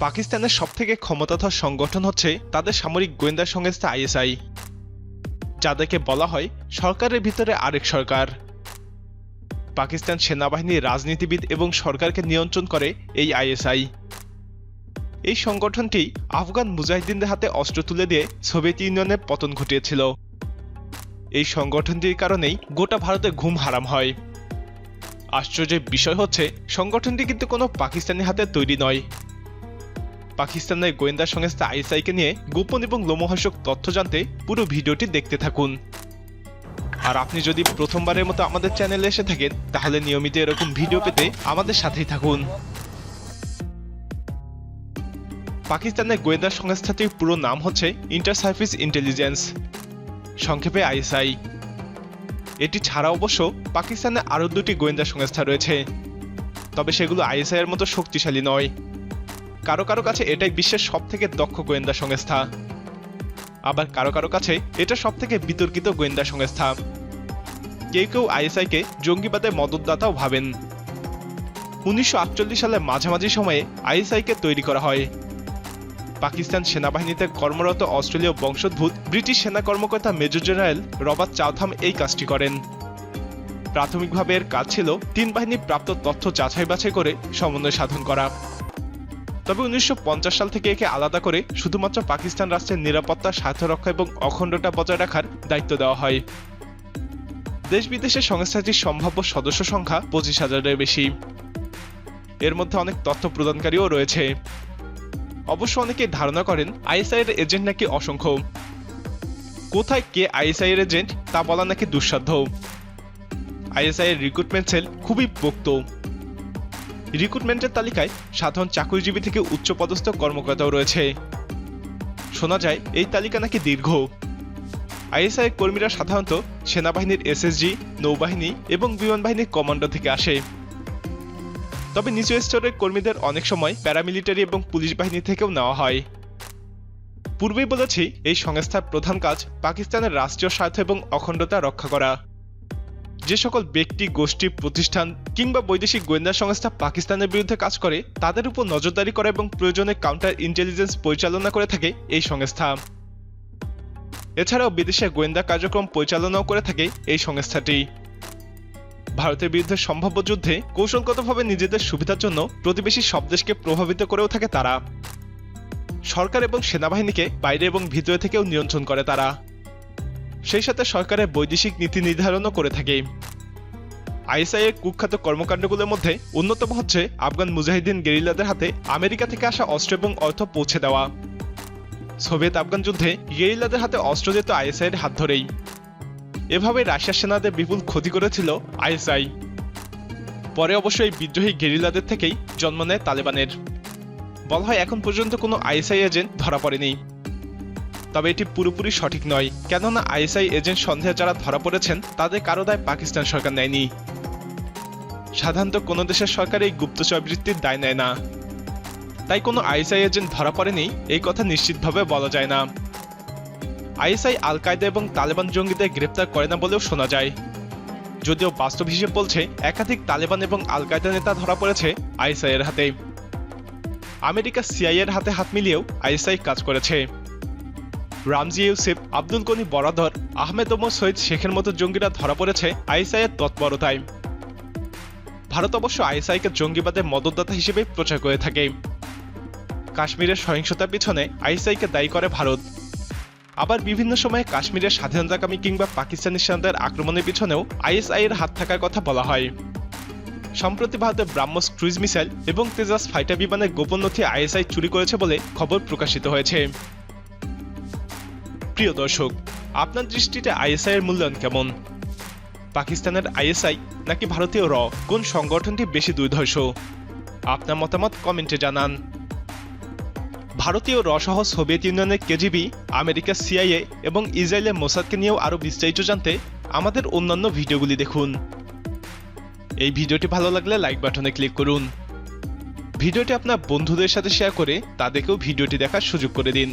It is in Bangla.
পাকিস্তানের সবথেকে ক্ষমতাধর সংগঠন হচ্ছে তাদের সামরিক গোয়েন্দা সংস্থা আইএসআই, যাদেরকে বলা হয় সরকারের ভিতরে আরেক সরকার। পাকিস্তান সেনাবাহিনীর রাজনীতিবিদ এবং সরকারকে নিয়ন্ত্রণ করে এই আইএসআই। এই সংগঠনটি আফগান মুজাহিদিনদের হাতে অস্ত্র তুলে দিয়ে সোভিয়েত ইউনিয়নের পতন ঘটিয়েছিল। এই সংগঠনটির কারণেই গোটা ভারতে ঘুম হারাম হয়। আশ্চর্যের বিষয় হচ্ছে, সংগঠনটি কিন্তু কোনো পাকিস্তানি হাতে তৈরি নয়। পাকিস্তানের গোয়েন্দা সংস্থা আইএসআইকে নিয়ে গোপন এবং লোমহর্ষক তথ্য জানতে পুরো ভিডিওটি দেখতে থাকুন। আর আপনি যদি প্রথমবারের মতো আমাদের চ্যানেলে এসে থাকেন, তাহলে নিয়মিত এরকম ভিডিও পেতে আমাদের সাথেই থাকুন। পাকিস্তানের গোয়েন্দা সংস্থাটির পুরো নাম হচ্ছে ইন্টার সার্ভিস ইন্টেলিজেন্স সংক্ষেপে আইএসআই। এটি ছাড়া অবশ্য পাকিস্তানে আরও দুটি গোয়েন্দা সংস্থা রয়েছে, তবে সেগুলো আইএসআই এর মতো শক্তিশালী নয়। কারও কারও কাছে এটাই বিশ্বের সব থেকে দক্ষ গোয়েন্দা সংস্থা। আবার কারও কারও কাছে এটা সব থেকে বিতর্কিত গোয়েন্দা সংস্থা। কেউ কেউ আইএসআইকে জঙ্গিবাদের মদতদাতাও ভাবেন। উনিশশো সালের মাঝামাঝি সময়ে আইএসআইকে তৈরি করা হয়। পাকিস্তান সেনাবাহিনীতে কর্মরত অস্ট্রেলীয় বংশোদ্ভূত ব্রিটিশ সেনা কর্মকর্তা মেজর জেনারেল রবার্ট চাউথাম এই কাজটি করেন। প্রাথমিকভাবে এর কাজ ছিল তিন বাহিনী প্রাপ্ত তথ্য যাচাই বাছাই করে সমন্বয় সাধন করা। তবে উনিশশো পঞ্চাশ সাল থেকে একে আলাদা করে শুধুমাত্র পাকিস্তান রাষ্ট্রের নিরাপত্তা স্বার্থ রক্ষা এবং অখণ্ডতা বজায় রাখার দায়িত্ব দেওয়া হয়। দেশ বিদেশে সংস্থাটির সম্ভাব্য সদস্য সংখ্যা পঁচিশ হাজারের বেশি। এর মধ্যে অনেক তথ্য প্রদানকারীও রয়েছে। অবশ্য অনেকে ধারণা করেন আইএসআই এর এজেন্ট নাকি অসংখ্য। কোথায় কে আইএসআই এর এজেন্ট তা বলা নাকি দুঃসাধ্য। আইএসআই এর রিক্রুটমেন্ট সেল খুবই পোক্ত। রিক্রুটমেন্টের তালিকায় সাধারণ চাকরিজীবী থেকে উচ্চপদস্থ কর্মকর্তাও রয়েছে। শোনা যায়, এই তালিকা নাকি দীর্ঘ। আইএসআই কর্মীরা সাধারণত সেনাবাহিনীর এসএসজি, নৌবাহিনী এবং বিমান বাহিনীর কমান্ডো থেকে আসে। তবে নিচু স্তরের কর্মীদের অনেক সময় প্যারামিলিটারি এবং পুলিশ বাহিনী থেকেও নেওয়া হয়। পূর্বেই বলেছি, এই সংস্থার প্রধান কাজ পাকিস্তানের রাষ্ট্রীয় স্বার্থ এবং অখণ্ডতা রক্ষা করা। যে সকল ব্যক্তি, গোষ্ঠী, প্রতিষ্ঠান কিংবা বৈদেশিক গোয়েন্দা সংস্থা পাকিস্তানের বিরুদ্ধে কাজ করে, তাদের উপর নজরদারি করা এবং প্রয়োজনে কাউন্টার ইন্টেলিজেন্স পরিচালনা করে থাকে এই সংস্থা। এছাড়াও বিদেশে গোয়েন্দা কার্যক্রম পরিচালনাও করে থাকে এই সংস্থাটি। ভারতের বিরুদ্ধে সম্ভাব্য যুদ্ধে কৌশলগতভাবে নিজেদের সুবিধার জন্য প্রতিবেশী সব দেশকে প্রভাবিত করেও থাকে তারা। সরকার এবং সেনাবাহিনীকে বাইরে এবং ভিতরে থেকেও নিয়ন্ত্রণ করে তারা। সেই সাথে সরকারের বৈদেশিক নীতি নির্ধারণও করে থাকে। আইএসআই এর কুখ্যাত কর্মকাণ্ডগুলোর মধ্যে অন্যতম হচ্ছে আফগান মুজাহিদিন গেরিলাদের হাতে আমেরিকা থেকে আসা অস্ত্র এবং অর্থ পৌঁছে দেওয়া। সোভিয়েত আফগান যুদ্ধে গেরিলাদের হাতে অস্ত্র যেত আইএসআই এর হাত ধরেই। এভাবে রাশিয়ার সেনাদের বিপুল ক্ষতি করেছিল আইএসআই। পরে অবশ্য এই বিদ্রোহী গেরিলাদের থেকেই জন্ম নেয় তালেবানের। বলা হয় এখন পর্যন্ত কোনো আইএসআই এজেন্ট ধরা পড়েনি। তবে এটি পুরোপুরি সঠিক নয়। কেননা আইএসআই এজেন্ট সন্দেহে যারা ধরা পড়েছেন, তাদের কারও দায় পাকিস্তান সরকার নেয়নি। সাধারণত কোনো দেশের সরকার এই গুপ্তচর বৃত্তির দায় নেয় না। তাই কোনো আইএসআই এজেন্ট ধরা পড়েনি, এই কথা নিশ্চিতভাবে বলা যায় না। আইএসআই আল কায়দা এবং তালেবান জঙ্গিদের গ্রেপ্তার করে না বলেও শোনা যায়। যদিও বাস্তব হিসেব বলছে, একাধিক তালেবান এবং আল কায়দা নেতা ধরা পড়েছে আইএসআই এর হাতে। আমেরিকা সিআই এর হাতে হাত মিলিয়েও আইএসআই কাজ করেছে। রামজি ইউসিফ, আব্দুল গনি বরাদর আহমেদ ওমর সৈয়দ শেখের মতো জঙ্গিরা ধরা পড়েছে আইএসআই এর তৎপরতায়। ভারত অবশ্য আইএসআইকে জঙ্গিবাদের মদতদাতা হিসেবে প্রচার করে থাকে। কাশ্মীরের সহিংসতার পিছনে আইএসআইকে দায়ী করে ভারত। আবার বিভিন্ন সময়ে কাশ্মীরের স্বাধীনতাকামী কিংবা পাকিস্তানি সেনাদের আক্রমণের পিছনেও আইএসআই এর হাত থাকার কথা বলা হয়। সম্প্রতি ভারতের ব্রাহ্মস ক্রুইজ মিসাইল এবং তেজাস ফাইটার বিমানের গোপন নথি আইএসআই চুরি করেছে বলে খবর প্রকাশিত হয়েছে। প্রিয় দর্শক, আপনার দৃষ্টিতে আইএসআই এর মূল্যায়ন কেমন? পাকিস্তানের আইএসআই নাকি ভারতীয় র? কোন সংগঠনটি বেশি দুর্ধর্ষ? আপনার মতামত কমেন্টে জানান। ভারতীয় র সহ সোভিয়েত ইউনিয়নের কেজিবি আমেরিকার সিআইএ এবং ইসরায়েলের মোসাদকে নিয়েও আরও বিস্তারিত জানতে আমাদের অন্যান্য ভিডিওগুলি দেখুন। এই ভিডিওটি ভালো লাগলে লাইক বাটনে ক্লিক করুন। ভিডিওটি আপনার বন্ধুদের সাথে শেয়ার করে তাদেরকেও ভিডিওটি দেখার সুযোগ করে দিন।